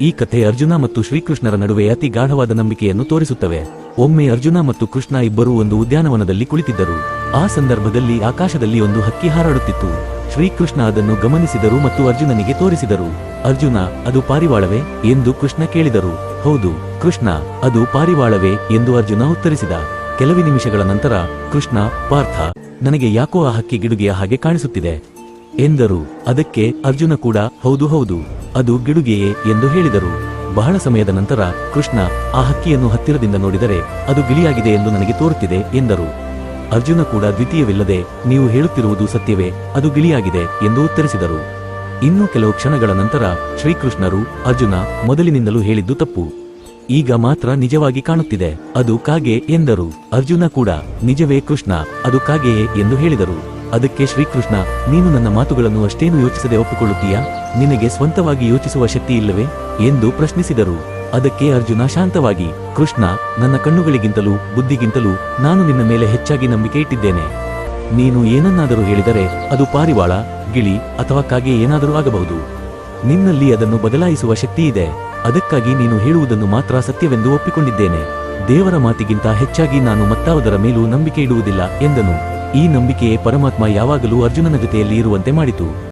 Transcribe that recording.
ಈ ಕಥೆ ಅರ್ಜುನ ಮತ್ತು ಶ್ರೀಕೃಷ್ಣರ ನಡುವೆ ಅತಿ ಗಾಢವಾದ ನಂಬಿಕೆಯನ್ನು ತೋರಿಸುತ್ತವೆ. ಒಮ್ಮೆ ಅರ್ಜುನ ಮತ್ತು ಕೃಷ್ಣ ಇಬ್ಬರೂ ಒಂದು ಉದ್ಯಾನವನದಲ್ಲಿ ಕುಳಿತಿದ್ದರು. ಆ ಸಂದರ್ಭದಲ್ಲಿ ಆಕಾಶದಲ್ಲಿ ಒಂದು ಹಕ್ಕಿ ಹಾರಾಡುತ್ತಿತ್ತು. ಶ್ರೀಕೃಷ್ಣ ಅದನ್ನು ಗಮನಿಸಿದರು ಮತ್ತು ಅರ್ಜುನನಿಗೆ ತೋರಿಸಿದರು. ಅರ್ಜುನ, ಅದು ಪಾರಿವಾಳವೇ? ಎಂದು ಕೃಷ್ಣ ಕೇಳಿದರು. ಹೌದು, ಕೃಷ್ಣ, ಅದು ಪಾರಿವಾಳವೇ? ಎಂದು ಅರ್ಜುನ ಉತ್ತರಿಸಿದ. ಕೆಲವೇ ನಿಮಿಷಗಳ ನಂತರ, ಕೃಷ್ಣ, ಪಾರ್ಥ, ನನಗೆ ಯಾಕೋ ಆ ಹಕ್ಕಿ ಗಿಡುಗಿಯ ಹಾಗೆ ಕಾಣಿಸುತ್ತಿದೆ. ಎಂದರು. ಅದಕ್ಕೆ ಅರ್ಜುನ ಕೂಡ, ಹೌದು ಹೌದು. ಅದು ಗಿಡುಗೆಯೇ ಎಂದು ಹೇಳಿದರು. ಬಹಳ ಸಮಯದ ನಂತರ ಕೃಷ್ಣ ಆ ಹಕ್ಕಿಯನ್ನು ಹತ್ತಿರದಿಂದ ನೋಡಿದರೆ ಅದು ಗಿಳಿಯಾಗಿದೆ ಎಂದು ನನಗೆ ತೋರುತ್ತಿದೆ ಎಂದರು. ಅರ್ಜುನ ಕೂಡ ದ್ವಿತೀಯವಿಲ್ಲದೆ ನೀವು ಹೇಳುತ್ತಿರುವುದು ಸತ್ಯವೇ, ಅದು ಗಿಳಿಯಾಗಿದೆ ಎಂದು ಉತ್ತರಿಸಿದರು. ಇನ್ನು ಕೆಲವು ಕ್ಷಣಗಳ ನಂತರ ಶ್ರೀಕೃಷ್ಣರು ಅರ್ಜುನ ಮೊದಲಿನಿಂದಲೂ ಹೇಳಿದ್ದು ತಪ್ಪು. ಈಗ ಮಾತ್ರ ನಿಜವಾಗಿ ಕಾಣುತ್ತಿದೆ, ಅದು ಕಾಗೆ ಎಂದರು. ಅರ್ಜುನ ಕೂಡ, ನಿಜವೇ ಕೃಷ್ಣ, ಅದು ಕಾಗೆಯೇ ಎಂದು ಹೇಳಿದರು. ಅದಕ್ಕೆ ಶ್ರೀಕೃಷ್ಣ, ನೀನು ನನ್ನ ಮಾತುಗಳನ್ನು ಅಷ್ಟೇನು ಯೋಚಿಸದೆ ಒಪ್ಪಿಕೊಳ್ಳುತ್ತೀಯಾ? ನಿನಗೆ ಸ್ವಂತವಾಗಿ ಯೋಚಿಸುವ ಶಕ್ತಿ ಇಲ್ಲವೇ? ಎಂದು ಪ್ರಶ್ನಿಸಿದರು. ಅದಕ್ಕೆ ಅರ್ಜುನ ಶಾಂತವಾಗಿ, ಕೃಷ್ಣ, ನನ್ನ ಕಣ್ಣುಗಳಿಗಿಂತಲೂ, ಬುದ್ಧಿಗಿಂತಲೂ ನಾನು ನಿನ್ನ ಮೇಲೆ ಹೆಚ್ಚಾಗಿ ನಂಬಿಕೆ ಇಟ್ಟಿದ್ದೇನೆ. ನೀನು ಏನನ್ನಾದರೂ ಹೇಳಿದರೆ ಅದು ಪಾರಿವಾಳ, ಗಿಳಿ ಅಥವಾ ಕಾಗೆ ಏನಾದರೂ ಆಗಬಹುದು. ನಿನ್ನಲ್ಲಿ ಅದನ್ನು ಬದಲಾಯಿಸುವ ಶಕ್ತಿ ಇದೆ. ಅದಕ್ಕಾಗಿ ನೀನು ಹೇಳುವುದನ್ನು ಮಾತ್ರ ಸತ್ಯವೆಂದು ಒಪ್ಪಿಕೊಂಡಿದ್ದೇನೆ. ದೇವರ ಮಾತಿಗಿಂತ ಹೆಚ್ಚಾಗಿ ನಾನು ಮತ್ತಾವುದರ ಮೇಲೂ ನಂಬಿಕೆ ಇಡುವುದಿಲ್ಲ ಎಂದನು. ಈ ನಂಬಿಕೆಯೇ ಪರಮಾತ್ಮ ಯಾವಾಗಲೂ ಅರ್ಜುನನ ಜೊತೆಯಲ್ಲಿ ಇರುವಂತೆ ಮಾಡಿತು.